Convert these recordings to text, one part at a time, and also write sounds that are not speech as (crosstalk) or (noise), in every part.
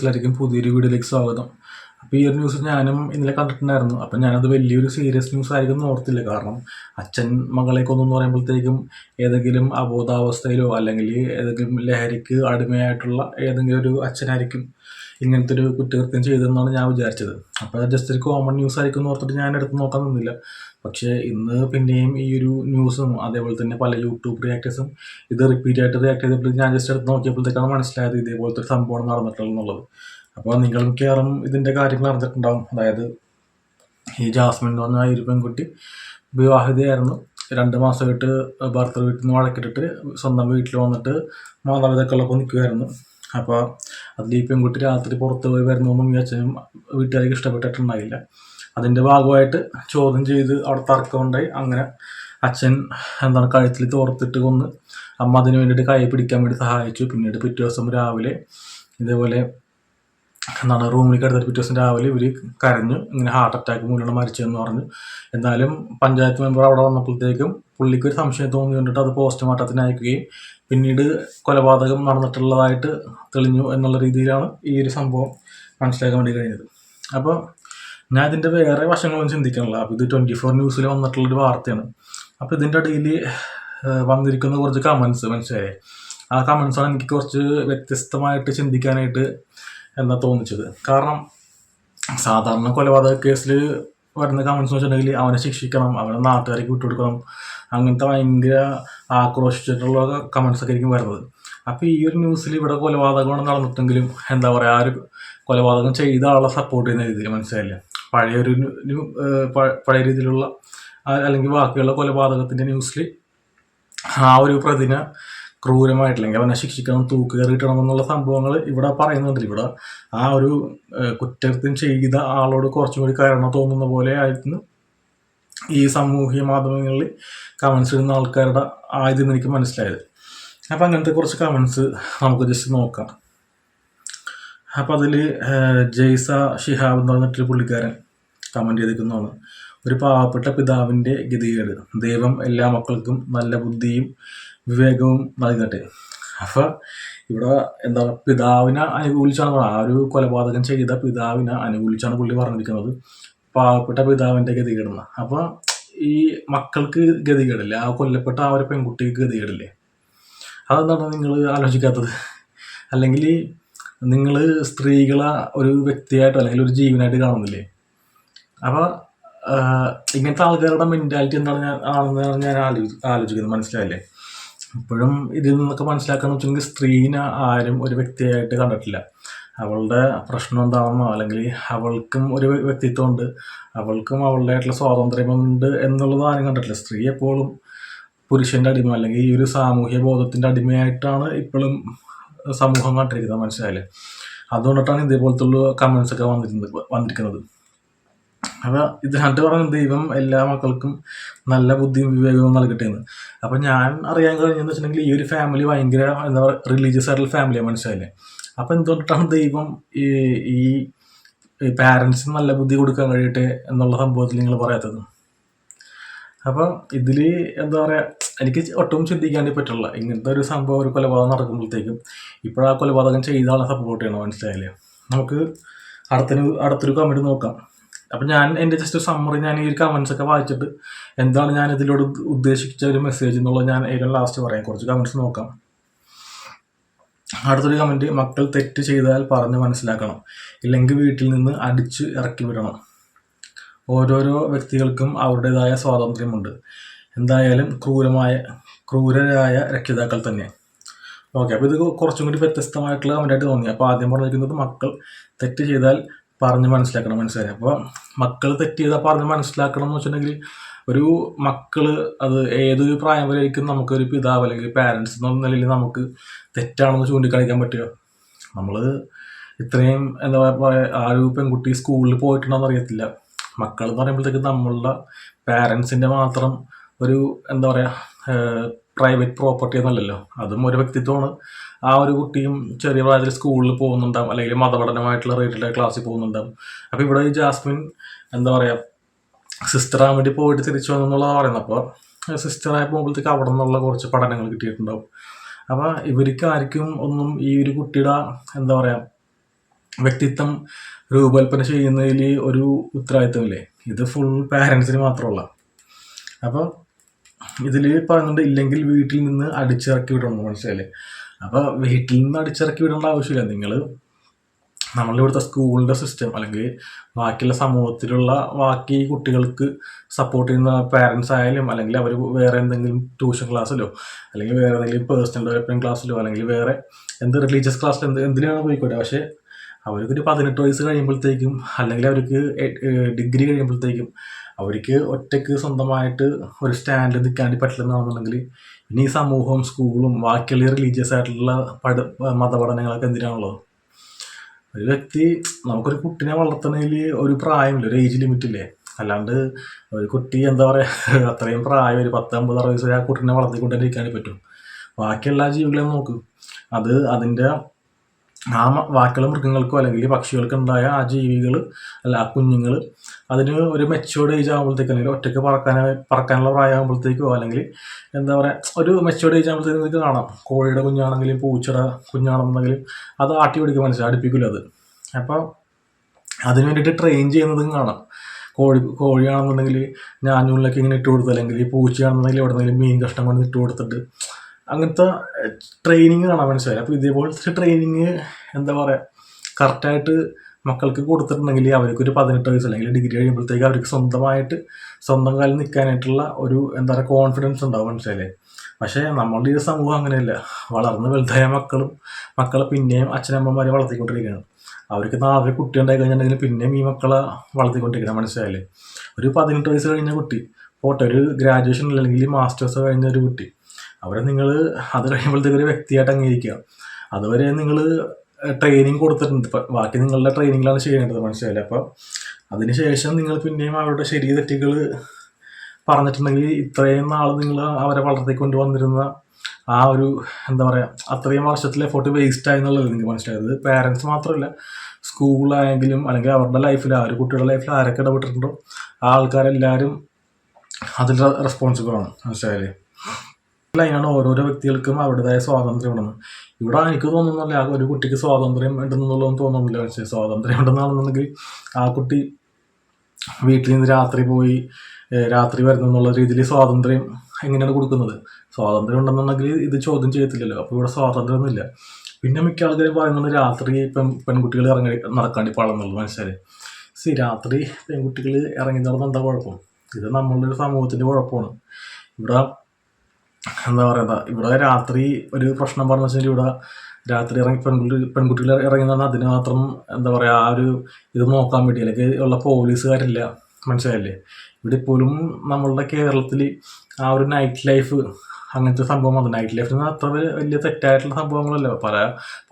എല്ലാവർക്കും പുതിയൊരു വീഡിയോയിലേക്ക് സ്വാഗതം. അപ്പോൾ ഈ ഒരു ന്യൂസ് ഞാനും ഇന്നലെ കണ്ടിട്ടുണ്ടായിരുന്നു. അപ്പം ഞാനത് വലിയൊരു സീരിയസ് ന്യൂസ് ആയിരിക്കും ഓർത്തില്ല. കാരണം അച്ഛൻ മകളെ കൊന്നെന്ന് പറയുമ്പോഴത്തേക്കും ഏതെങ്കിലും അബോധാവസ്ഥയിലോ അല്ലെങ്കിൽ ഏതെങ്കിലും ലഹരിക്ക് അടിമയായിട്ടുള്ള ഏതെങ്കിലും ഒരു അച്ഛനായിരിക്കും ഇങ്ങനത്തെ ഒരു കുറ്റകൃത്യം ചെയ്തതെന്നാണ് ഞാൻ വിചാരിച്ചത്. അപ്പോൾ ജസ്റ്റ് ഒരു കോമൺ ന്യൂസ് ആയിരിക്കും ഓർത്തിട്ട് ഞാൻ എടുത്ത് നോക്കാൻ നിന്നില്ല. പക്ഷേ ഇന്ന് പിന്നെയും ഈ ഒരു ന്യൂസും അതേപോലെ തന്നെ പല യൂട്യൂബ് റിയാക്ടേഴ്സും ഇത് റിപ്പീറ്റ് ആയിട്ട് റിയാക്ട് ചെയ്തപ്പോൾ ഞാൻ ജസ്റ്റ് എടുത്ത് നോക്കിയപ്പോഴത്തേക്കാണ് മനസ്സിലായത് ഇതേപോലത്തെ ഒരു സംഭവം നടന്നിട്ടുള്ളത് എന്നുള്ളത്. അപ്പോൾ നിങ്ങൾ മിക്കവാറും ഇതിന്റെ കാര്യങ്ങൾ അറിഞ്ഞിട്ടുണ്ടാവും. അതായത് ഈ ജാസ്മിൻ എന്ന് പറഞ്ഞ ഒരു പെൺകുട്ടി വിവാഹിതയായിരുന്നു. രണ്ട് മാസമായിട്ട് ഭർത്തൃ വീട്ടിൽ നിന്ന് വഴക്കിട്ടിട്ട് സ്വന്തം വീട്ടിൽ വന്നിട്ട് മാതാപിതാക്കളൊപ്പം നിൽക്കുമായിരുന്നു. അപ്പോൾ അതിൽ ഈ പെൺകുട്ടി രാത്രി പുറത്ത് പോയി വരുന്നൊന്നും ഈ അച്ഛനും വീട്ടുകാർക്ക് ഇഷ്ടപ്പെട്ടിട്ടുണ്ടായില്ല. അതിന്റെ ഭാഗമായിട്ട് ചോദ്യം ചെയ്ത് അവിടെ തർക്കമുണ്ടായി. അങ്ങനെ അച്ഛൻ എന്താണ് കഴുത്തിൽ തോർത്തിട്ട് കൊന്ന് അമ്മ അതിന് വേണ്ടിയിട്ട് കൈ പിടിക്കാൻ വേണ്ടി സഹായിച്ചു. പിന്നീട് പിറ്റേ ദിവസം രാവിലെ ഇതേപോലെ എന്താണ് റൂമിൽ കിടന്നിട്ട് പിറ്റേ ദിവസം രാവിലെ ഇവർ കരഞ്ഞു. ഇങ്ങനെ ഹാർട്ട് അറ്റാക്ക് മൂലമാണ് മരിച്ചതെന്ന് പറഞ്ഞു. എന്നാലും പഞ്ചായത്ത് മെമ്പർ അവിടെ വന്നപ്പോഴത്തേക്കും പുള്ളിക്ക് ഒരു സംശയം തോന്നി കണ്ടിട്ട് അത് പോസ്റ്റ്മോർട്ടത്തിന് അയക്കുകയും പിന്നീട് കൊലപാതകം നടന്നിട്ടുള്ളതായിട്ട് തെളിഞ്ഞു എന്നുള്ള രീതിയിലാണ് ഈ ഒരു സംഭവം മനസ്സിലാക്കാൻ വേണ്ടി കഴിഞ്ഞത്. അപ്പോൾ ഞാൻ ഇതിന്റെ വേറെ വശങ്ങളൊന്നും ചിന്തിക്കണില്ല അപ്പോൾ ഇത് ട്വന്റി ഫോർ ന്യൂസിൽ വന്നിട്ടുള്ളൊരു വാർത്തയാണ്. അപ്പോൾ ഇതിന്റെ ഇടയിൽ വന്നിരിക്കുന്ന കുറച്ച് കമൻസ് മനസ്സിലായേ? ആ കമൻസാണ് എനിക്ക് കുറച്ച് വ്യത്യസ്തമായിട്ട് ചിന്തിക്കാനായിട്ട് എന്താ തോന്നിച്ചത്. കാരണം സാധാരണ കൊലപാതക കേസിൽ വരുന്ന കമൻസ് വെച്ചിട്ടുണ്ടെങ്കിൽ അവനെ ശിക്ഷിക്കണം അവനെ നാട്ടുകാർക്ക് വിട്ടുകൊടുക്കണം. അങ്ങനത്തെ ഭയങ്കര ആക്രോശിച്ചിട്ടുള്ള കമൻസ് ഒക്കെ ആയിരിക്കും വരുന്നത്. അപ്പോൾ ഈ ഒരു ന്യൂസിൽ ഇവിടെ കൊലപാതകമാണ് നടന്നിട്ടെങ്കിലും എന്താ പറയുക ആ ഒരു കൊലപാതകം ചെയ്ത ആളെ സപ്പോർട്ട് ചെയ്യുന്ന രീതിയിൽ മനസ്സിലായില്ലേ? പഴയ ഒരു ന്യൂ- പഴയ രീതിയിലുള്ള അല്ലെങ്കിൽ ബാക്കിയുള്ള കൊലപാതകത്തിന്റെ ന്യൂസിൽ ആ ഒരു പ്രതിനെ ക്രൂരമായിട്ടില്ലെങ്കിൽ അവനെ ശിക്ഷിക്കണം തൂക്ക് കയറിയിട്ടണം എന്നുള്ള സംഭവങ്ങൾ ഇവിടെ പറയുന്നുണ്ട്. ഇവിടെ ആ ഒരു കുറ്റകൃത്യം ചെയ്ത ആളോട് കുറച്ചും കൂടി കരുണ തോന്നുന്ന പോലെ ആയിരുന്നു ഈ സാമൂഹ്യ മാധ്യമങ്ങളിൽ കമൻസ് ഇടുന്ന ആൾക്കാരുടെ ആയതെന്ന് എനിക്ക് മനസ്സിലായത്. അപ്പം അങ്ങനത്തെ കുറച്ച് കമൻസ് നമുക്ക് ജസ്റ്റ് നോക്കാം. അപ്പം അതിൽ ജെയ്സ ഷിഹാബ് എന്ന് പറഞ്ഞിട്ടൊരു പുള്ളിക്കാരൻ കമന്റ് ചെയ്തിരിക്കുന്നതാണ്. ഒരു പാവപ്പെട്ട പിതാവിന്റെ ഗതികേട്. ദൈവം എല്ലാ മക്കൾക്കും നല്ല ബുദ്ധിയും വിവേകവും നൽകട്ടെ. അപ്പോൾ ഇവിടെ എന്താ പിതാവിനെ അനുകൂലിച്ചാണ് ആ ഒരു കൊലപാതകം ചെയ്ത പിതാവിനെ അനുകൂലിച്ചാണ് പുള്ളി പറഞ്ഞിരിക്കുന്നത്. പാവപ്പെട്ട പിതാവിന്റെ ഗതികേടെന്ന്. അപ്പോൾ ഈ മക്കൾക്ക് ഗതികേടില്ലേ? ആ കൊല്ലപ്പെട്ട ആ ഒരു പെൺകുട്ടിക്ക് ഗതികേടില്ലേ? അതെന്താണ് നിങ്ങൾ ആലോചിക്കാത്തത്? അല്ലെങ്കിൽ നിങ്ങൾ സ്ത്രീകളെ ഒരു വ്യക്തിയായിട്ട് അല്ലെങ്കിൽ ഒരു ജീവനായിട്ട് കാണുന്നില്ലേ? അപ്പോൾ ഇങ്ങനത്തെ ആൾക്കാരുടെ മെന്റാലിറ്റി എന്താണ് ഞാൻ ആണെന്നാണ് ഞാൻ ആലോചി ആലോചിക്കുന്നത്. മനസ്സിലായില്ലേ? ഇപ്പോഴും ഇതിൽ നിന്നൊക്കെ മനസ്സിലാക്കാന്ന് വെച്ചിട്ടുണ്ടെങ്കിൽ സ്ത്രീനെ ആരും ഒരു വ്യക്തിയായിട്ട് കണ്ടിട്ടില്ല. അവളുടെ പ്രശ്നം എന്താണെന്നോ അല്ലെങ്കിൽ അവൾക്കും ഒരു വ്യക്തിത്വം ഉണ്ട് അവൾക്കും അവളുടേതായിട്ടുള്ള സ്വാതന്ത്ര്യമുണ്ട് എന്നുള്ളത് ആരും കണ്ടിട്ടില്ല. സ്ത്രീ എപ്പോഴും പുരുഷന്റെ അടിമ അല്ലെങ്കിൽ ഈ ഒരു സാമൂഹ്യ ബോധത്തിന്റെ അടിമയായിട്ടാണ് ഇപ്പോഴും സമൂഹം കണ്ടിരിക്കുന്നത് മനസ്സിലായില്ലേ? അതുകൊണ്ടിട്ടാണ് ഇതേപോലത്തുള്ള കമൻസ് ഒക്കെ വന്നിരുന്നത് വന്നിരിക്കുന്നത്. അപ്പോൾ ഇതിനകത്ത് പറഞ്ഞ ദൈവം എല്ലാ മക്കൾക്കും നല്ല ബുദ്ധിയും വിവേകവും നൽകട്ടെ എന്ന് അപ്പം ഞാൻ അറിയാൻ കഴിഞ്ഞെന്ന് വെച്ചിട്ടുണ്ടെങ്കിൽ ഈ ഒരു ഫാമിലി ഭയങ്കര എന്താ പറയുക റിലീജിയസ് ആയിട്ടുള്ള ഫാമിലിയാണ് മനസ്സിലായില്ലേ? അപ്പം എന്തുകൊണ്ടിട്ടാണ് ദൈവം ഈ ഈ പാരൻസിന് നല്ല ബുദ്ധി കൊടുക്കാൻ കഴിയട്ടെ എന്നുള്ള സംഭവത്തിൽ നിങ്ങൾ പറയാത്തത്? അപ്പം ഇതിൽ എന്താ പറയുക എനിക്ക് ഒട്ടും ചിന്തിക്കാനേ പറ്റില്ല ഇങ്ങനത്തെ ഒരു സംഭവം ഒരു കൊലപാതകം നടക്കുമ്പോഴത്തേക്കും ഇപ്പോഴാ കൊലപാതകം ചെയ്ത ആളെ സപ്പോർട്ട് ചെയ്യണം മനസ്സിലായില്ലേ? നമുക്ക് അടുത്തൊരു അടുത്തൊരു കമന്റ് നോക്കാം. അപ്പം ഞാൻ എന്റെ ജസ്റ്റ് സമ്മറി ഞാൻ ഈ ഒരു കമൻസ് ഒക്കെ വായിച്ചിട്ട് എന്താണ് ഞാൻ ഇതിലൂടെ ഉദ്ദ- ഉദ്ദേശിച്ച ഒരു മെസ്സേജ് എന്നുള്ളത് ഞാൻ ഏറ്റവും ലാസ്റ്റ് പറയാം. കുറച്ച് കമൻസ് നോക്കാം. അടുത്തൊരു കമന്റ് മക്കൾ തെറ്റ് ചെയ്താൽ പറഞ്ഞ് മനസ്സിലാക്കണം. ഇല്ലെങ്കിൽ വീട്ടിൽ നിന്ന് അടിച്ച് ഇറക്കി വിടണം. ഓരോരോ വ്യക്തികൾക്കും അവരുടേതായ സ്വാതന്ത്ര്യമുണ്ട്. എന്തായാലും ക്രൂരമായ ക്രൂരരായ രക്ഷിതാക്കൾ തന്നെ. ഓക്കെ അപ്പോൾ ഇത് കുറച്ചും കൂടി വ്യത്യസ്തമായിട്ടുള്ള കമന്റായിട്ട് തോന്നി. അപ്പോൾ ആദ്യം പറഞ്ഞിരിക്കുന്നത് മക്കൾ തെറ്റ് ചെയ്താൽ പറഞ്ഞ് മനസ്സിലാക്കണം മനസ്സിലായി? അപ്പോൾ മക്കൾ തെറ്റ് ചെയ്താൽ പറഞ്ഞ് മനസ്സിലാക്കണം എന്ന് വെച്ചിട്ടുണ്ടെങ്കിൽ ഒരു മക്കൾ അത് ഏതൊരു പ്രായം വരെ ആയിരിക്കും നമുക്കൊരു പിതാവ് അല്ലെങ്കിൽ പാരൻസ് എന്ന നിലയിൽ നമുക്ക് തെറ്റാണെന്ന് ചൂണ്ടിക്കാണിക്കാൻ പറ്റുമോ നമ്മൾ ഇത്രയും എന്താ പറയുക ആ ഒരു പെൺകുട്ടി സ്കൂളിൽ പോയിട്ടുണ്ടോ അറിയത്തില്ല. മക്കൾ എന്ന് പറയുമ്പോഴത്തേക്ക് നമ്മളുടെ പാരൻസിന്റെ മാത്രം ഒരു എന്താ പറയുക പ്രൈവറ്റ് പ്രോപ്പർട്ടി എന്നല്ലല്ലോ. അതും ഒരു വ്യക്തിത്വമാണ്. ആ ഒരു കുട്ടിയും ചെറിയ പ്രായത്തിൽ സ്കൂളിൽ പോകുന്നുണ്ടാവും. അല്ലെങ്കിൽ മതപഠനമായിട്ടുള്ള റിലേറ്റഡ് ക്ലാസ്സിൽ പോകുന്നുണ്ടാവും. അപ്പോൾ ഇവിടെ ഈ ജാസ്മിൻ എന്താ പറയുക സിസ്റ്ററാൻ വേണ്ടി പോയിട്ട് തിരിച്ചു വന്നു എന്നുള്ളതാണ് പറയുന്നത്. അപ്പോൾ സിസ്റ്ററായി പോകുമ്പോഴത്തേക്ക് അവിടെ നിന്നുള്ള കുറച്ച് പഠനങ്ങൾ കിട്ടിയിട്ടുണ്ടാവും. അപ്പോൾ ഇവർക്ക് ആർക്കും ഒന്നും ഈ ഒരു കുട്ടിയുടെ എന്താ പറയുക വ്യക്തിത്വം രൂപകൽപ്പന ചെയ്യുന്നതിൽ ഒരു ഉത്തരവാദിത്വമില്ലേ ഇത് ഫുൾ പാരൻസിന് മാത്രമുള്ള അപ്പോൾ ഇതിൽ പറയുന്നുണ്ട് ഇല്ലെങ്കിൽ വീട്ടിൽ നിന്ന് അടിച്ചിറക്കി വിടണം മനസ്സിലല്ലേ അപ്പോൾ വീട്ടിൽ നിന്ന് അടിച്ചിറക്കി വിടേണ്ട ആവശ്യമില്ല. നിങ്ങൾ നമ്മളുടെ ഇവിടുത്തെ സ്കൂളിന്റെ സിസ്റ്റം അല്ലെങ്കിൽ ബാക്കിയുള്ള സമൂഹത്തിലുള്ള ബാക്കി കുട്ടികൾക്ക് സപ്പോർട്ട് ചെയ്യുന്ന പാരൻസ് ആയാലും അല്ലെങ്കിൽ അവർ വേറെ എന്തെങ്കിലും ട്യൂഷൻ ക്ലാസ്സിലോ അല്ലെങ്കിൽ വേറെ എന്തെങ്കിലും പേഴ്സണൽ ഡെവലപ്മെന്റ് ക്ലാസ്സിലോ അല്ലെങ്കിൽ വേറെ എന്ത് റിലീജിയസ് ക്ലാസ്സിൽ എന്ത് എന്തിനാണ് പോയിക്കോട്ടെ. പക്ഷേ അവർക്കൊരു പതിനെട്ട് വയസ്സ് കഴിയുമ്പോഴത്തേക്കും അല്ലെങ്കിൽ അവർക്ക് ഡിഗ്രി കഴിയുമ്പോഴത്തേക്കും അവർക്ക് ഒറ്റയ്ക്ക് സ്വന്തമായിട്ട് ഒരു സ്റ്റാൻഡിൽ നിൽക്കാൻ വേണ്ടി പറ്റില്ലെന്നാണെന്നുണ്ടെങ്കിൽ ഇനി ഈ സമൂഹവും സ്കൂളും ബാക്കിയുള്ള റിലീജിയസ് ആയിട്ടുള്ള പഠ മതപഠനങ്ങളൊക്കെ എന്തിനാണുള്ളത്? ഒരു വ്യക്തി നമുക്കൊരു കുട്ടിനെ വളർത്തുന്നതിൽ ഒരു പ്രായമില്ല ഒരു ഏജ് ലിമിറ്റ് ഇല്ലേ? അല്ലാണ്ട് ഒരു കുട്ടി എന്താ പറയുക (laughs) അത്രയും പ്രായം ഒരു പത്ത് അമ്പത് അറുപത് വയസ്സ് ആ കുട്ടീനെ വളർത്തിക്കൊണ്ടിരിക്കാനേ പറ്റും. ബാക്കിയെല്ലാ ജീവികളെയും നോക്ക്. അത് അതിന്റെ ആ ബാക്കിയുള്ള മൃഗങ്ങൾക്കോ അല്ലെങ്കിൽ പക്ഷികൾക്കുണ്ടായ ആ ജീവികൾ അല്ല ആ കുഞ്ഞുങ്ങൾ അതിന് ഒരു മെച്ചുവേർഡ് ഏജ് ആകുമ്പോഴത്തേക്കും അല്ലെങ്കിൽ ഒറ്റയ്ക്ക് പറക്കാൻ പറക്കാനുള്ള പ്രായമാകുമ്പോഴത്തേക്കോ അല്ലെങ്കിൽ എന്താ പറയുക ഒരു മെച്ചുവേർഡ് ഏജ് ആകുമ്പോഴത്തേക്ക് നിങ്ങൾക്ക് കാണാം. കോഴിയുടെ കുഞ്ഞാണെങ്കിലും പൂച്ചയുടെ കുഞ്ഞാണെന്നുണ്ടെങ്കിലും അത് ആട്ടി പിടിക്കുക മനസ്സിലായി? അടുപ്പിക്കില്ല അത്. അപ്പോൾ അതിന് വേണ്ടിയിട്ട് ട്രെയിൻ ചെയ്യുന്നതും കാണാം. കോഴി കോഴിയാണെന്നുണ്ടെങ്കിൽ ഞാഞ്ഞൂലിലൊക്കെ ഇങ്ങനെ ഇട്ട് കൊടുത്ത് അല്ലെങ്കിൽ പൂച്ചയാണെന്നുണ്ടെങ്കിൽ എവിടെ നിന്നെങ്കിലും മീൻ കഷ്ണം കൊണ്ട് ഇട്ട് കൊടുത്തിട്ട് അങ്ങനത്തെ ട്രെയിനിങ് കാണാൻ മനസ്സിലായി? അപ്പോൾ ഇതേപോലത്തെ ട്രെയിനിങ് എന്താ പറയുക കറക്റ്റായിട്ട് മക്കൾക്ക് കൊടുത്തിട്ടുണ്ടെങ്കിൽ അവർക്കൊരു പതിനെട്ട് വയസ്സ് അല്ലെങ്കിൽ ഡിഗ്രി കഴിയുമ്പോഴത്തേക്ക് അവർക്ക് സ്വന്തമായിട്ട് സ്വന്തം കാലിൽ നിൽക്കാനായിട്ടുള്ള ഒരു എന്താ പറയുക കോൺഫിഡൻസ് ഉണ്ടാവും മനസ്സിലായില്ലേ? പക്ഷേ നമ്മളുടെ ഈ സമൂഹം അങ്ങനെയല്ല. വളർന്ന് വലുതായ മക്കളും മക്കളെ പിന്നെയും അച്ഛനമ്മമാരെ വളർത്തിക്കൊണ്ടിരിക്കുകയാണ്. അവർക്ക് നാളെ കുട്ടി ഉണ്ടായി കഴിഞ്ഞിട്ടുണ്ടെങ്കിൽ പിന്നെയും ഈ മക്കളെ വളർത്തിക്കൊണ്ടിരിക്കണം മനസ്സിലായില്ലേ? ഒരു പതിനെട്ട് വയസ്സ് കഴിഞ്ഞ കുട്ടി പോട്ടെ ഒരു ഗ്രാജുവേഷൻ അല്ലെങ്കിൽ മാസ്റ്റേഴ്സ് കഴിഞ്ഞ ഒരു കുട്ടി. അവരെ നിങ്ങൾ അത് കഴിയുമ്പോഴത്തേക്ക് ഒരു വ്യക്തിയായിട്ട് അംഗീകരിക്കുക. അതുവരെ നിങ്ങൾ ട്രെയിനിങ് കൊടുത്തിട്ടുണ്ട്. ഇപ്പം ബാക്കി നിങ്ങളുടെ ട്രെയിനിങ്ങിലാണ് ചെയ്യേണ്ടത് മനസ്സിലായില്ലേ? അപ്പോൾ അതിനുശേഷം നിങ്ങൾ പിന്നെയും അവരുടെ ശരി തെറ്റുകൾ പറഞ്ഞിട്ടുണ്ടെങ്കിൽ ഇത്രയും നാൾ നിങ്ങൾ അവരെ വളർത്തിക്കൊണ്ട് വന്നിരുന്ന ആ ഒരു എന്താ പറയുക അത്രയും വർഷത്തിലെ എഫോർട്ട് വേസ്റ്റ് ആയി എന്നുള്ളത് നിങ്ങൾക്ക് മനസ്സിലായത്. പാരൻസ് മാത്രമല്ല സ്കൂളായെങ്കിലും അല്ലെങ്കിൽ അവരുടെ ലൈഫിൽ ആ ഒരു കുട്ടിയുടെ ലൈഫിൽ ആരൊക്കെ ഇടപെട്ടിട്ടുണ്ടോ ആ ആൾക്കാരെല്ലാവരും അതിൽ റെസ്പോൺസിബിൾ ആണ്. മനസ്സിലായില്ലേ? അതിനാണ് ഓരോരോ വ്യക്തികൾക്കും അവരുടേതായ സ്വാതന്ത്ര്യം ഉണ്ടെന്ന് ഇവിടെ എനിക്ക് തോന്നുന്നില്ല ഒരു കുട്ടിക്ക് സ്വാതന്ത്ര്യം ഉണ്ടെന്നുള്ളതൊന്നും തോന്നുന്നില്ല. പക്ഷേ സ്വാതന്ത്ര്യം ഉണ്ടെന്നാണെന്നുണ്ടെങ്കിൽ ആ കുട്ടി വീട്ടിൽ നിന്ന് രാത്രി പോയി രാത്രി വരുന്നു എന്നുള്ള രീതിയിൽ സ്വാതന്ത്ര്യം എങ്ങനെയാണ് കൊടുക്കുന്നത്? സ്വാതന്ത്ര്യം ഉണ്ടെന്നുണ്ടെങ്കിൽ ഇത് ചോദ്യം ചെയ്യത്തില്ലല്ലോ. അപ്പോൾ ഇവിടെ സ്വാതന്ത്ര്യമൊന്നുമില്ല പിന്നെ മിക്ക ആൾക്കാരും പറയുന്നത് രാത്രി പെൺ പെൺകുട്ടികൾ ഇറങ്ങി നടക്കാണ്ടി പാടുന്നുള്ളൂ മനസ്സിലായി സി രാത്രി പെൺകുട്ടികൾ ഇറങ്ങി നടന്ന എന്താ കുഴപ്പം? ഇത് നമ്മളുടെ ഒരു സമൂഹത്തിന്റെ കുഴപ്പമാണ്. ഇവിടെ എന്താ പറയുക ഇവിടെ രാത്രി ഒരു പ്രശ്നം പറഞ്ഞു വെച്ചാൽ ഇവിടെ രാത്രി ഇറങ്ങി പെൺകുട്ടി പെൺകുട്ടികൾ ഇറങ്ങി നടന്നാൽ അതിന് മാത്രം എന്താ പറയുക ആ ഒരു ഇത് നോക്കാൻ വേണ്ടി. അല്ലെങ്കിൽ ഉള്ള പോലീസുകാരില്ല. മനസ്സിലായില്ലേ? ഇവിടെ ഇപ്പോഴും നമ്മളുടെ കേരളത്തിൽ ആ ഒരു നൈറ്റ് ലൈഫ് അങ്ങനത്തെ സംഭവം അത് നൈറ്റ് ലൈഫ് എന്ന് അത്ര വലിയ തെറ്റായിട്ടുള്ള സംഭവങ്ങളല്ല. പല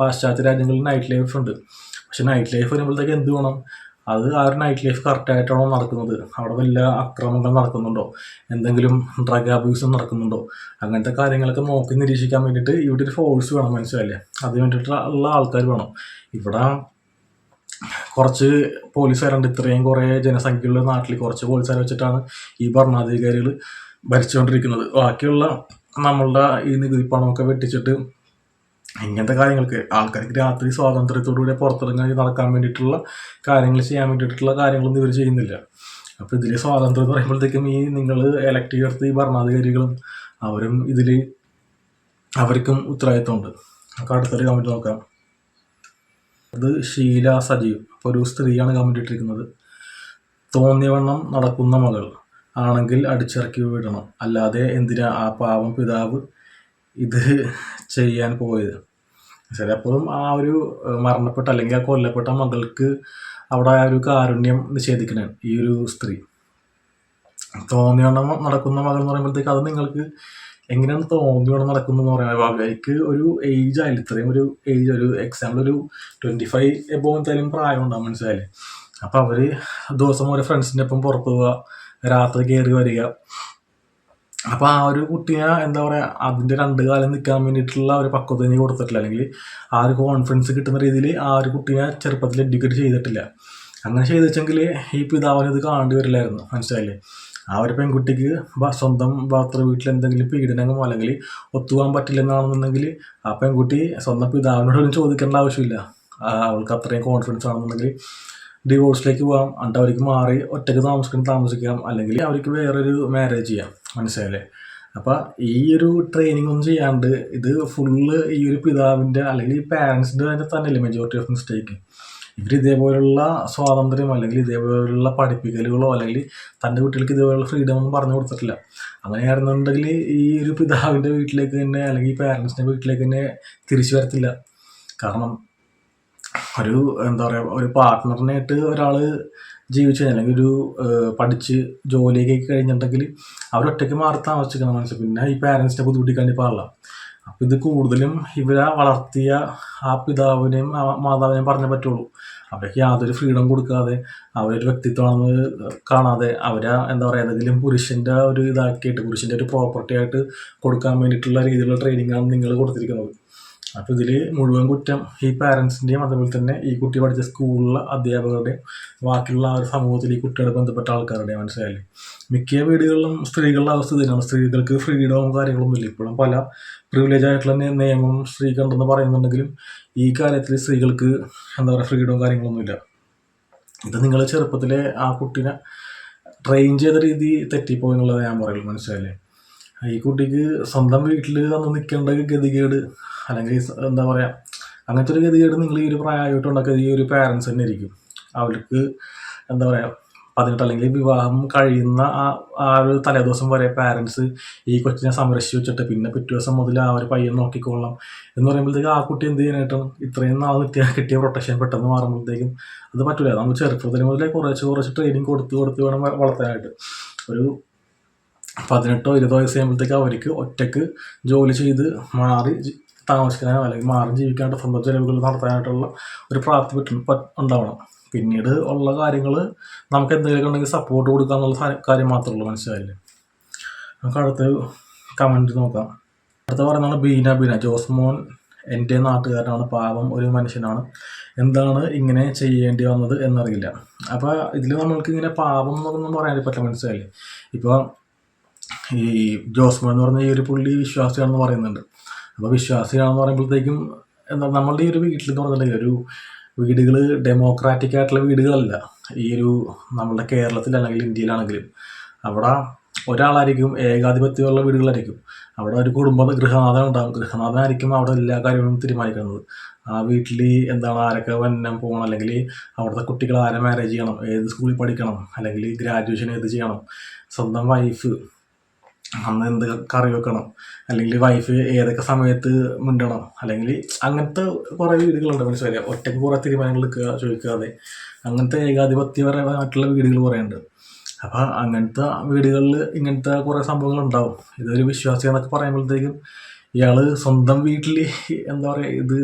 പാശ്ചാത്യ രാജ്യങ്ങളിൽ നൈറ്റ് ലൈഫ് ഉണ്ട്. പക്ഷെ നൈറ്റ് ലൈഫ് വരുമ്പോഴത്തേക്ക് എന്ത് വേണം? അത് ആ ഒരു നൈറ്റ് ലൈഫ് കറക്റ്റായിട്ടാണോ നടക്കുന്നത്? അവിടെ വല്ല അക്രമങ്ങൾ നടക്കുന്നുണ്ടോ? എന്തെങ്കിലും ഡ്രഗ് അബ്യൂസും നടക്കുന്നുണ്ടോ? അങ്ങനത്തെ കാര്യങ്ങളൊക്കെ നോക്കി നിരീക്ഷിക്കാൻ വേണ്ടിയിട്ട് ഇവിടെ ഒരു ഫോഴ്സ് വേണം മനസ്സിലല്ലേ അതിന് വേണ്ടിയിട്ടുള്ള ആൾക്കാർ വേണം. ഇവിടെ കുറച്ച് പോലീസുകാരുണ്ട്. ഇത്രയും കുറേ ജനസംഖ്യയുള്ള നാട്ടിൽ കുറച്ച് പോലീസുകാരെ വെച്ചിട്ടാണ് ഈ ഭരണാധികാരികൾ ഭരിച്ചുകൊണ്ടിരിക്കുന്നത്. ബാക്കിയുള്ള നമ്മളുടെ ഈ നികുതി പണമൊക്കെ വെട്ടിച്ചിട്ട് ഇങ്ങനത്തെ കാര്യങ്ങൾക്ക് ആൾക്കാർക്ക് രാത്രി സ്വാതന്ത്ര്യത്തോടുകൂടി പുറത്തിറങ്ങി നടക്കാൻ വേണ്ടിയിട്ടുള്ള കാര്യങ്ങൾ ചെയ്യാൻ വേണ്ടിയിട്ടുള്ള കാര്യങ്ങളൊന്നും ഇവർ ചെയ്യുന്നില്ല. അപ്പോൾ ഇതിൽ സ്വാതന്ത്ര്യം എന്ന് പറയുമ്പോഴത്തേക്കും ഈ നിങ്ങൾ എലക്ട് ചെയ്തെടുത്ത ഈ ഭരണാധികാരികളും അവരും ഇതിൽ അവർക്കും ഉത്തരവാദിത്വമുണ്ട്. നമുക്ക് അടുത്തൊരു കമന്റ് നോക്കാം. അത് ഷീല സജീവ്. അപ്പോൾ ഒരു സ്ത്രീയാണ് കമന്റ് ഇട്ടിരിക്കുന്നത്. തോന്നിയവണ്ണം നടക്കുന്ന മകൾ. ആണെങ്കിൽ അടിച്ചിറക്കി വിടണം. അല്ലാതെ എന്തിനാ ആ പാവം പിതാവ് ഇത് ചെയ്യാൻ പോയത്. ശരി അപ്പോഴും ആ ഒരു മരണപ്പെട്ട അല്ലെങ്കിൽ ആ കൊല്ലപ്പെട്ട മകൾക്ക് അവിടെ ആ ഒരു കാരുണ്യം നിഷേധിക്കണേ ഈ ഒരു സ്ത്രീ. തോന്നിയോണം നടക്കുന്ന മകൾ എന്ന് പറയുമ്പോഴത്തേക്ക് അത് നിങ്ങൾക്ക് എങ്ങനെയാണ് തോന്നിയോണം നടക്കുന്നത് പറയുന്നത് അവർക്ക് ഒരു ഏജ് ആയില്ല ഇത്രയും ഒരു ഏജ് ഒരു എക്സാമ്പിൾ ഒരു ട്വന്റി ഫൈവ് എബോ എന്തായാലും പ്രായം ഉണ്ടാകും മനസ്സിലായില്ലേ? അപ്പോൾ അവർ ദിവസം ഓരോ ഫ്രണ്ട്സിന്റെ ഒപ്പം പുറത്ത് പോവുക രാത്രി കയറി വരിക അപ്പോൾ ആ ഒരു കുട്ടിയെ എന്താ പറയുക അതിന്റെ രണ്ട് കാലം നിൽക്കാൻ വേണ്ടിയിട്ടുള്ള ഒരു പക്വത നീ കൊടുത്തിട്ടില്ല. അല്ലെങ്കിൽ ആ ഒരു കോൺഫിഡൻസ് കിട്ടുന്ന രീതിയിൽ ആ ഒരു കുട്ടിയെ ചെറുപ്പത്തിൽ എഡ്യൂക്കേറ്റ് ചെയ്തിട്ടില്ല. അങ്ങനെ ചെയ്ത് വെച്ചെങ്കിൽ ഈ പിതാവിന് ഇത് കാണേണ്ടി വരില്ലായിരുന്നു. മനസ്സിലായില്ലേ? ആ ഒരു പെൺകുട്ടിക്ക് സ്വന്തം ഭർത്തൃ വീട്ടിൽ എന്തെങ്കിലും പീഡനമോ അല്ലെങ്കിൽ ഒത്തുപോകാൻ പറ്റില്ലെന്നാണെന്നുണ്ടെങ്കിൽ ആ പെൺകുട്ടി സ്വന്തം പിതാവിനോടൊന്നും ചോദിക്കേണ്ട ആവശ്യമില്ല. അവൾക്ക് അത്രയും കോൺഫിഡൻസ് ആണെന്നുണ്ടെങ്കിൽ ഡിവോഴ്സിലേക്ക് പോകാം. എന്നിട്ട് അവർക്ക് മാറി ഒറ്റയ്ക്ക് താമസിക്കാൻ താമസിക്കാം. അല്ലെങ്കിൽ അവർക്ക് വേറൊരു മാരേജ് ചെയ്യാം. മനസ്സിലായില്ലേ? അപ്പോൾ ഈ ഒരു ട്രെയിനിങ് ഒന്നും ചെയ്യാണ്ട് ഇത് ഫുള്ള് ഈ ഒരു പിതാവിന്റെ അല്ലെങ്കിൽ ഈ പാരൻസിന്റെ തന്നെ തന്നെയല്ലേ മെജോറിറ്റി ഓഫ് മിസ്റ്റേക്ക് ഇവർ ഇതേപോലുള്ള സ്വാതന്ത്ര്യം അല്ലെങ്കിൽ ഇതേപോലുള്ള പഠിപ്പിക്കലുകളോ അല്ലെങ്കിൽ തന്റെ കുട്ടികൾക്ക് ഇതേപോലുള്ള ഫ്രീഡം ഒന്നും പറഞ്ഞു കൊടുത്തിട്ടില്ല. അങ്ങനെയായിരുന്നുണ്ടെങ്കിൽ ഈ ഒരു പിതാവിന്റെ വീട്ടിലേക്ക് തന്നെ അല്ലെങ്കിൽ പാരൻസിന്റെ വീട്ടിലേക്ക് തന്നെ തിരിച്ചു വരത്തില്ല. കാരണം ഒരു എന്താ പറയുക ഒരു പാർട്ട്ണറിനായിട്ട് ഒരാൾ ജീവിച്ചു അല്ലെങ്കിൽ ഒരു പഠിച്ച് ജോലിയൊക്കെ കഴിഞ്ഞിട്ടുണ്ടെങ്കിൽ അവരൊറ്റയ്ക്ക് മാറി താമസിക്കണം മനസ്സിൽ പിന്നെ ഈ പാരൻസിനെ ബുദ്ധിമുട്ടിക്കാൻ പാടില്ല. അപ്പം ഇത് കൂടുതലും ഇവരെ വളർത്തിയ ആ പിതാവിനെയും മാതാവിനെയും പറഞ്ഞേ പറ്റുള്ളൂ. അവർക്ക് യാതൊരു ഫ്രീഡം കൊടുക്കാതെ അവരൊരു വ്യക്തിത്വമാണെന്ന് കാണാതെ അവരെ എന്താ പറയുക ഏതെങ്കിലും പുരുഷന്റെ ഒരു ഇതാക്കിയിട്ട് പുരുഷന്റെ ഒരു പ്രോപ്പർട്ടി ആയിട്ട് കൊടുക്കാൻ വേണ്ടിയിട്ടുള്ള രീതിയിലുള്ള ട്രെയിനിങ്ങാണ് നിങ്ങൾ കൊടുത്തിരിക്കുന്നത്. അപ്പോൾ ഇതിൽ മുഴുവൻ കുറ്റം ഈ പാരൻസിന്റെയും അതുപോലെ തന്നെ ഈ കുട്ടി പഠിച്ച സ്കൂളിലെ അധ്യാപകരുടെയും ബാക്കിയുള്ള ആ ഒരു സമൂഹത്തിൽ ഈ കുട്ടിയോട് ബന്ധപ്പെട്ട ആൾക്കാരുടെയും മനസ്സിലായില്ലേ? മിക്ക വീടുകളിലും സ്ത്രീകളുടെ അവസ്ഥ തന്നെയാണ്. സ്ത്രീകൾക്ക് ഫ്രീഡവും കാര്യങ്ങളൊന്നും ഇല്ല. ഇപ്പോഴും പല പ്രിവിലേജ് ആയിട്ടുള്ള നിയമം സ്ത്രീകളുണ്ടെന്ന് പറയുന്നുണ്ടെങ്കിലും ഈ കാര്യത്തിൽ സ്ത്രീകൾക്ക് എന്താ പറയുക ഫ്രീഡവും കാര്യങ്ങളൊന്നുമില്ല ഇത് നിങ്ങൾ ചെറുപ്പത്തിലെ ആ കുട്ടീനെ ട്രെയിൻ ചെയ്ത രീതി തെറ്റിപ്പോയി എന്നുള്ളത് ഞാൻ പറയുള്ളൂ. മനസ്സിലായില്ലേ? ഈ കുട്ടിക്ക് സ്വന്തം വീട്ടിൽ വന്ന് നിൽക്കേണ്ട ഗതികേട് അല്ലെങ്കിൽ എന്താ പറയുക അങ്ങനത്തെ ഒരു ഗതികേട് നിങ്ങൾ ഈ ഒരു പ്രായമായിട്ട് ഉണ്ടാക്കുക ഈ ഒരു പാരൻസ് തന്നെ ആയിരിക്കും. അവർക്ക് എന്താ പറയുക പതിനെട്ട് അല്ലെങ്കിൽ വിവാഹം കഴിയുന്ന ആ ആ ഒരു തലേദിവസം വരെ പാരൻസ് ഈ കൊച്ചിനെ സംരക്ഷിച്ച് വെച്ചിട്ട് പിന്നെ പിറ്റേ ദിവസം മുതൽ ആ ഒരു പയ്യൻ നോക്കിക്കൊള്ളാം എന്ന് പറയുമ്പോഴത്തേക്ക് ആ കുട്ടി എന്ത് ചെയ്യാനായിട്ടും ഇത്രയും നാൾ കിട്ടിയ കിട്ടിയ പ്രൊട്ടക്ഷൻ പെട്ടെന്ന് മാറുമ്പോഴത്തേക്കും അത് പറ്റില്ല നമ്മൾ ചെറുപ്പത്തിൽ മുതലേ കുറച്ച് കുറച്ച് ട്രെയിനിങ് കൊടുത്ത് കൊടുത്ത് വേണം വളർത്താനായിട്ട്. ഒരു പതിനെട്ടോ ഇരുപതോ വയസ്സ് അവർക്ക് ഒറ്റയ്ക്ക് ജോലി ചെയ്ത് മാറി താമസിക്കാനോ അല്ലെങ്കിൽ മാറി ജീവിക്കാനായിട്ട് സ്വന്തം ചെലവുകൾ നടത്താനായിട്ടുള്ള ഒരു പ്രാപ്തി പറ്റും ഉണ്ടാവണം. പിന്നീട് ഉള്ള കാര്യങ്ങൾ നമുക്ക് എന്തെങ്കിലും ഉണ്ടെങ്കിൽ സപ്പോർട്ട് കൊടുക്കുക എന്നുള്ള കാര്യം മാത്രമേ ഉള്ളൂ മനസ്സിലായില്ലേ? നമുക്ക് അടുത്ത കമന്റ് നോക്കാം. അടുത്ത പറയുന്നതാണ് ബീന ബീന. ജോസ്മോൻ എന്റെ നാട്ടുകാരനാണ് പാവം ഒരു മനുഷ്യനാണ്. എന്താണ് ഇങ്ങനെ ചെയ്യേണ്ടി വന്നത് എന്നറിയില്ല. അപ്പോൾ ഇതിൽ നമ്മൾക്ക് ഇങ്ങനെ പാവം എന്നൊന്നും പറയാൻ പറ്റില്ല മനസ്സിലായില്ലേ? ഇപ്പോൾ ഈ ജോസ്മോൻ എന്ന് പറഞ്ഞ ഈ ഒരു പുള്ളി വിശ്വാസിയാണെന്ന് പറയുന്നുണ്ട്. അപ്പോൾ വിശ്വാസിയാണെന്ന് പറയുമ്പോഴത്തേക്കും എന്താ നമ്മളുടെ ഈ ഒരു വീട്ടിൽ എന്ന് പറഞ്ഞിട്ടുണ്ടെങ്കിൽ ഒരു വീടുകൾ ഡെമോക്രാറ്റിക് ആയിട്ടുള്ള വീടുകളല്ല. ഈ ഒരു നമ്മുടെ കേരളത്തിൽ അല്ലെങ്കിൽ ഇന്ത്യയിലാണെങ്കിലും അവിടെ ഒരാളായിരിക്കും ഏകാധിപത്യമുള്ള വീടുകളായിരിക്കും. അവിടെ ഒരു കുടുംബ ഗൃഹനാഥൻ ഉണ്ടാകും ഗൃഹനാഥനായിരിക്കും അവിടെ എല്ലാ കാര്യങ്ങളും തീരുമാനിക്കുന്നത്. ആ വീട്ടിൽ എന്താണ് ആരൊക്കെ വന്നം പോകണം? അല്ലെങ്കിൽ അവിടുത്തെ കുട്ടികൾ ആരെ മാരേജ് ചെയ്യണം? ഏത് സ്കൂളിൽ പഠിക്കണം? അല്ലെങ്കിൽ ഗ്രാജുവേഷൻ ഏത് ചെയ്യണം? സ്വന്തം വൈഫ് അന്ന് എന്ത് കറി വെക്കണം? അല്ലെങ്കിൽ വൈഫ് ഏതൊക്കെ സമയത്ത് മിണ്ടണം? അല്ലെങ്കിൽ അങ്ങനത്തെ കുറേ വീടുകളുണ്ട് മനസ്സിലായി ഒറ്റയ്ക്ക് കുറേ തീരുമാനങ്ങൾ എടുക്കുക ചോദിക്കാതെ. അങ്ങനത്തെ ഏകാധിപത്യപരമായിട്ടുള്ള വീടുകൾ കുറേ ഉണ്ട് അപ്പോൾ അങ്ങനത്തെ വീടുകളിൽ ഇങ്ങനത്തെ കുറേ സംഭവങ്ങൾ ഉണ്ടാവും. ഇതൊരു വിശ്വാസി എന്നൊക്കെ പറയുമ്പോഴത്തേക്കും ഇയാൾ സ്വന്തം വീട്ടിൽ എന്താ പറയുക ഇത്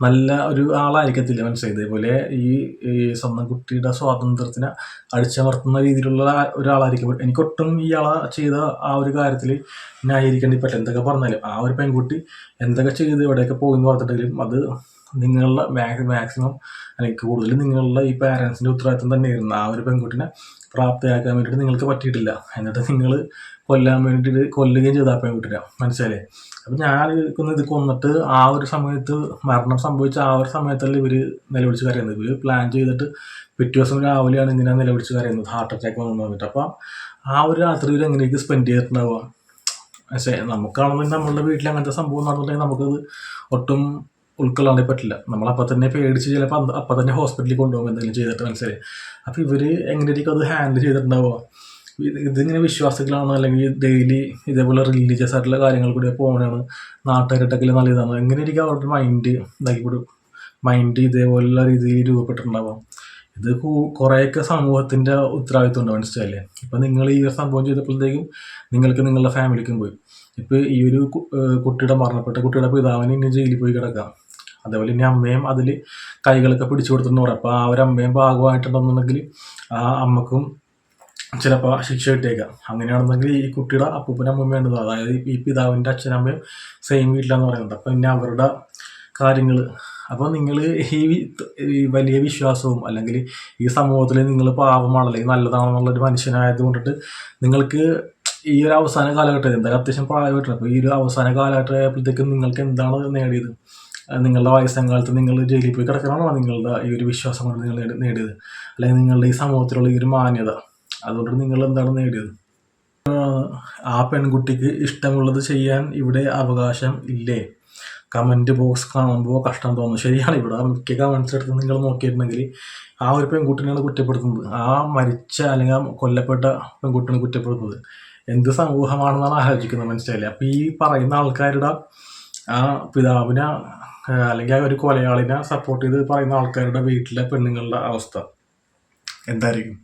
നല്ല ഒരു ആളായിരിക്കത്തില്ല മനസ്സിലായി. ഇതേപോലെ ഈ ഈ സ്വന്തം കുട്ടിയുടെ സ്വാതന്ത്ര്യത്തിനെ അടിച്ചമർത്തുന്ന രീതിയിലുള്ള ഒരാളായിരിക്കും. എനിക്കൊട്ടും ഇയാളെ ചെയ്ത ആ ഒരു കാര്യത്തിൽ ന്യായീകരിക്കേണ്ടി പറ്റില്ല. എന്തൊക്കെ പറഞ്ഞാലും ആ ഒരു പെൺകുട്ടി എന്തൊക്കെ ചെയ്ത് എവിടെയൊക്കെ പോയി എന്ന് പറഞ്ഞിട്ടുണ്ടെങ്കിലും അത് നിങ്ങളുടെ മാക്സിമം അല്ലെങ്കിൽ കൂടുതൽ നിങ്ങളുടെ ഈ പാരൻസിന്റെ ഉത്തരവാദിത്വം തന്നെയായിരുന്നു. ആ ഒരു പെൺകുട്ടിനെ പ്രാപ്തയാക്കാൻ വേണ്ടിയിട്ട് നിങ്ങൾക്ക് പറ്റിയിട്ടില്ല. എന്നിട്ട് നിങ്ങൾ കൊല്ലാൻ വേണ്ടിയിട്ട് കൊല്ലുകയും ചെയ്ത പെൺകുട്ടിനെ. മനസ്സിലായില്ലേ? അപ്പം ഞാൻ ഇരിക്കുന്ന ഇത് കൊന്നിട്ട് ആ ഒരു സമയത്ത് മരണം സംഭവിച്ച ആ ഒരു സമയത്തല്ല ഇവർ നിലവിളിച്ച് കരയുന്നത്. ഇവർ പ്ലാൻ ചെയ്തിട്ട് പിറ്റേ ദിവസം രാവിലെയാണ് ഇങ്ങനെ നിലവിളിച്ച് കരയുന്നത്. ഹാർട്ട് അറ്റാക്ക് വന്നു വന്നിട്ട്. അപ്പം ആ ഒരു രാത്രി ഇവർ എങ്ങനെയൊക്കെ സ്പെൻഡ് ചെയ്തിട്ടുണ്ടാവുക? പക്ഷേ നമുക്കാണെന്നുണ്ടെങ്കിൽ നമ്മളുടെ വീട്ടിൽ അങ്ങനത്തെ സംഭവം നടന്നിട്ടുണ്ടെങ്കിൽ നമുക്കത് ഒട്ടും ഉൾക്കൊള്ളാൻ പറ്റില്ല. നമ്മളപ്പം തന്നെ പേടിച്ച് ചിലപ്പോൾ അപ്പം തന്നെ ഹോസ്പിറ്റലിൽ കൊണ്ടുപോകും എന്തെങ്കിലും ചെയ്തിട്ട്. മനസ്സിലായി? അപ്പോൾ ഇവർ എങ്ങനെയായിരിക്കും അത് ഹാൻഡിൽ ചെയ്തിട്ടുണ്ടാവുക? ഇതിങ്ങനെ വിശ്വാസികളാണ് അല്ലെങ്കിൽ ഡെയിലി ഇതേപോലെ റിലീജിയസ് ആയിട്ടുള്ള കാര്യങ്ങൾ കൂടി പോകണതാണ് നാട്ടുകാരായിട്ടൊക്കെ എങ്ങനെ ഇരിക്കും അവരുടെ മൈൻഡ് ഇതാക്കി മൈൻഡ് ഇതേപോലുള്ള രീതിയിൽ രൂപപ്പെട്ടിട്ടുണ്ടാവാം. ഇത് കുറേയൊക്കെ സമൂഹത്തിന്റെ ഉത്തരവാദിത്വം ഉണ്ട് മനസ്സിലായില്ലേ? ഇപ്പം നിങ്ങൾ ഈ ഒരു സംഭവം ചെയ്തപ്പോഴത്തേക്കും നിങ്ങൾക്ക് നിങ്ങളുടെ ഫാമിലിക്കും പോയി. ഇപ്പോൾ ഈ ഒരു കുട്ടിയുടെ മരണപ്പെട്ട കുട്ടിയുടെ പിതാവിന് ഇനി ജയിലിൽ പോയി കിടക്കാം. അതേപോലെ ഇനി അമ്മയും അതിൽ കൈകളൊക്കെ പിടിച്ചു കൊടുത്തിട്ടുണ്ടെന്ന് പറയാം. അപ്പോൾ ആ ഒരു അമ്മയും ഭാഗമായിട്ടുണ്ടെന്നുണ്ടെങ്കിൽ ആ അമ്മക്കും ചിലപ്പോൾ ശിക്ഷ കിട്ടിയേക്കാം. അങ്ങനെയാണെന്നെങ്കിൽ ഈ കുട്ടിയുടെ അപ്പൂപ്പനും അമ്മയും വേണ്ടത് അതായത് ഈ പിതാവിന്റെ അച്ഛനമ്മയും സെയിം വീട്ടിലാന്ന് പറയുന്നത്. അപ്പം പിന്നെ അവരുടെ കാര്യങ്ങൾ അപ്പോൾ നിങ്ങൾ ഈ വലിയ വിശ്വാസവും അല്ലെങ്കിൽ ഈ സമൂഹത്തിൽ നിങ്ങൾ പാവമാണ് അല്ലെങ്കിൽ നല്ലതാണെന്നുള്ളൊരു മനുഷ്യനായത് കൊണ്ടിട്ട് നിങ്ങൾക്ക് ഈ ഒരു അവസാന കാലഘട്ടം എന്തായാലും അത്യാവശ്യം പ്രായമായിട്ടുണ്ട്. അപ്പോൾ ഈ ഒരു അവസാന കാലഘട്ടം ആയപ്പോഴത്തേക്കും നിങ്ങൾക്ക് എന്താണ് നേടിയത്? നിങ്ങളുടെ വയസ്സാം കാലത്ത് നിങ്ങൾ ജയിലിൽ പോയി കിടക്കണമെന്നാണ് നിങ്ങളുടെ ഈ ഒരു വിശ്വാസം കൊണ്ട് നിങ്ങൾ നേടി- നേടിയത്? അല്ലെങ്കിൽ നിങ്ങളുടെ ഈ സമൂഹത്തിലുള്ള ഈ ഒരു മാന്യത? അതുകൊണ്ട് നിങ്ങൾ എന്താണ് നേടിയത്? ആ പെൺകുട്ടിക്ക് ഇഷ്ടമുള്ളത് ചെയ്യാൻ ഇവിടെ അവകാശം ഇല്ലേ? കമന്റ് ബോക്സ് കാണുമ്പോൾ കഷ്ടം തോന്നുന്നു ശരിയാണ് ഇവിടെ മിക്ക കമൻസ് എടുത്ത് നിങ്ങൾ നോക്കിയിരുന്നെങ്കിൽ ആ ഒരു പെൺകുട്ടിനെയാണ് കുറ്റപ്പെടുത്തുന്നത്. ആ മരിച്ച അല്ലെങ്കിൽ കൊല്ലപ്പെട്ട പെൺകുട്ടിനെ കുറ്റപ്പെടുത്തുന്നത്. എന്ത് സമൂഹമാണെന്നാണ് ആലോചിക്കുന്നത് മനസ്സിലായില്ലേ? അപ്പം ഈ പറയുന്ന ആൾക്കാരുടെ ആ പിതാവിനെ അല്ലെങ്കിൽ ആ ഒരു കൊലയാളിനെ സപ്പോർട്ട് ചെയ്ത് പറയുന്ന ആൾക്കാരുടെ വീട്ടിലെ പെണ്ണുങ്ങളുടെ അവസ്ഥ എന്തായിരിക്കും?